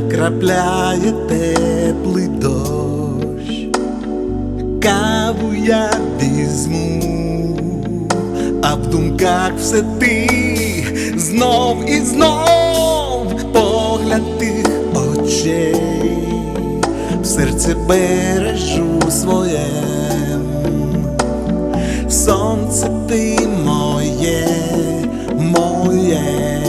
накрапляє теплий дощ, каву я візьму, а в думках все ти знов і знов погляд тих очей, в серце бережу своє. Сонце ти моє, моє.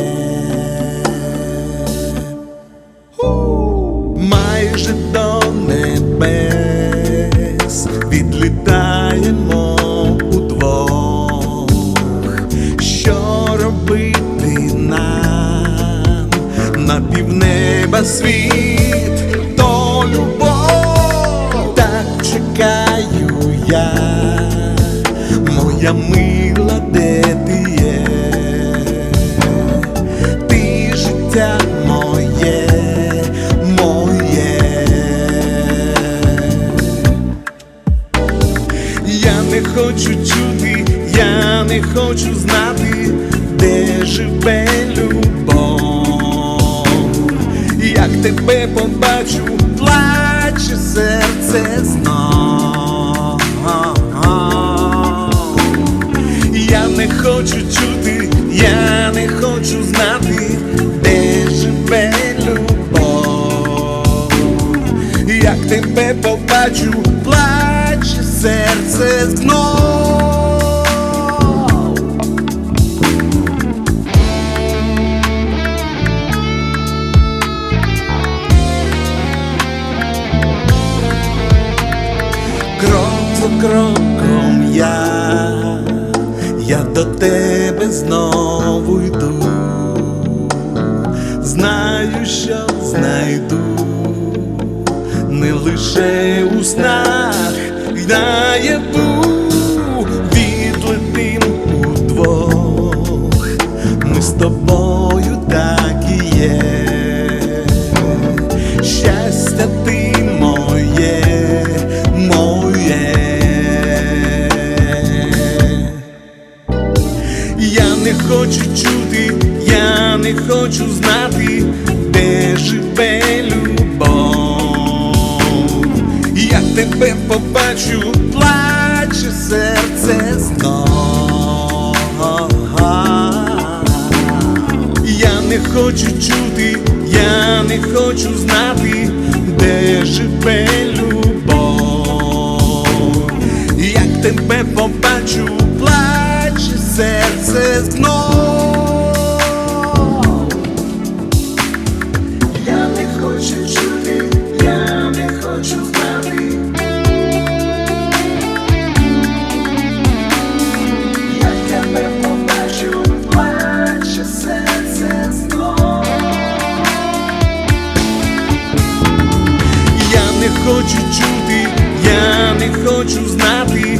На півнеба світ, то любов, так чекаю я, моя мила, де ти є, ти життя моє, моє. Я не хочу чути, я не хочу знати, де живе тебе побачу, плаче серце знов. Я не хочу чути, я не хочу знати, де живе любов. Як тебе побачу, плаче серце знов. Кроком я, я до тебе знову йду, знаю, що знайду, не лише у снах, й наяву відлетим удвох, ми з тобою так і є. Не хочу знати, де живе любов. Як тебе побачу, плаче серце знов. Я не хочу чути, я не хочу знати, де живе любов. Як тебе побачу, плаче серце знов. Хочу чути, я не хочу знати,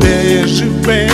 де живе